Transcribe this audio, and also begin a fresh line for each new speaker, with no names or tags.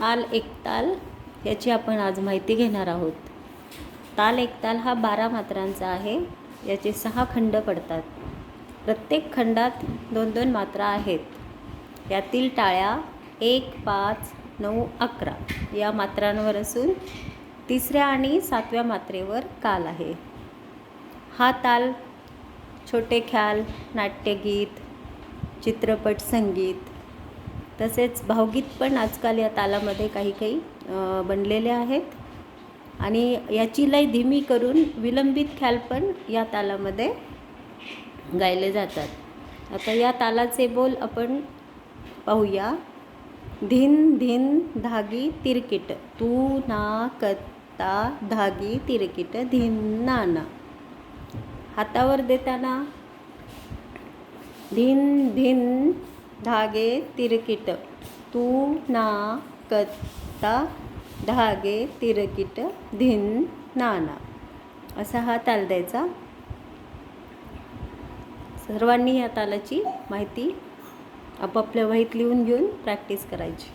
ताल एक ताल याची आपण आज माहिती घेणार आहोत. ताल एक ताल हा बारा मात्रांचा आहे याचे सहा खंड पडतात. प्रत्येक खंडात दोन दोन मात्रा आहेत. यातील टाळ्या एक पाच नऊ अकरा या मात्रांवर असून तिसऱ्या आणि सातव्या मात्रेवर काल आहे. हा ताल छोटे ख्याल नाट्यगीत चित्रपट संगीत तसेच भावगीत पण आजकाल या तालामध्ये काही काही बनलेले आहेत. आणि याची लय धीमी करून विलंबित ख्याल पण या तालामध्ये गायले जातात. आता या तालाचे बोल आपण पाहूया. धिन धिन धागी तिरकिट तू ना कत्ता धागी तिरकिट धिन ना ना हातावर देताना. धिन धिन धागे तिरकिट. तू ना कत्ता धागे तिरकिट धिन नाना. असा हा ताल द्यायचा. सर्वांनी या तालाची माहिती आपापल्या वहीत लिहून घेऊन प्रॅक्टिस करायची.